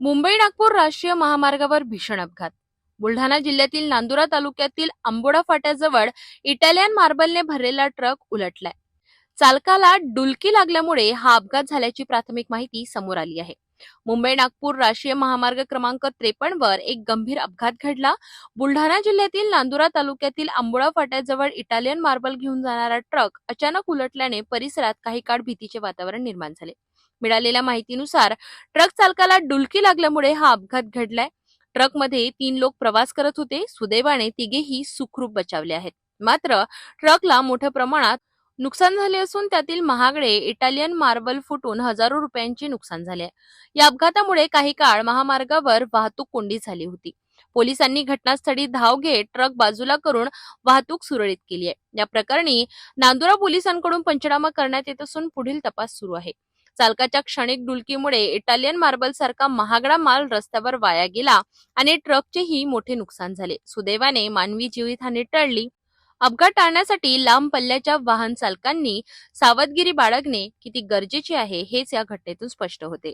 मुंबई नागपूर राष्ट्रीय महामार्गावर भीषण अपघात. बुलढाणा जिल्ह्यातील नांदुरा तालुक्यातील आंबोडा फाट्याजवळ इटालियन मार्बलने भरलेला ट्रक उलटलाय. चालकाला डुलकी लागल्यामुळे हा अपघात झाल्याची प्राथमिक माहिती समोर आली आहे. मुंबई नागपूर राष्ट्रीय महामार्ग क्रमांक त्रेपन्न वर एक गंभीर अपघात घडला. बुलढाणा जिल्ह्यातील नांदुरा तालुक्यातील आंबोळा फाट्याजवळ इटालियन मार्बल घेऊन जाणारा ट्रक अचानक उलटल्याने परिसरात काही काळ भीतीचे वातावरण निर्माण झाले. मिळालेल्या माहितीनुसार ट्रक चालकाला डुलकी लागल्यामुळे हा अपघात घडलाय. ट्रकमध्ये तीन लोक प्रवास करत होते. सुदैवाने तिघेही सुखरूप बचावले आहेत. मात्र ट्रकला मोठ्या प्रमाणात नुकसान झाले असून त्यातील महागडे इटालियन मार्बल फुटून हजारो रुपयांचे नुकसान झाले आहे. या अपघातामुळे काही काळ महामार्गावर वाहतूक कोंडी झाली होती. पोलिसांनी घटनास्थळी धाव घेत ट्रक बाजूला करून वाहतूक सुरळीत केली आहे. या प्रकरणी नांदुरा पोलिसांकडून पंचनामा करण्यात येत असून पुढील तपास सुरू आहे. चालकाच्या क्षणिक डुलकीमुळे इटालियन मार्बल सारखा महागडा माल रस्त्यावर वाया गेला आणि ट्रकचेही मोठे नुकसान झाले. सुदैवाने मानवी जीवितहानी टळली. अपघात टाळण्यासाठी लांब पल्ल्याच्या वाहन चालकांनी सावधगिरी बाळगणे किती गरजेचे आहे हेच या घटनेतून स्पष्ट होते.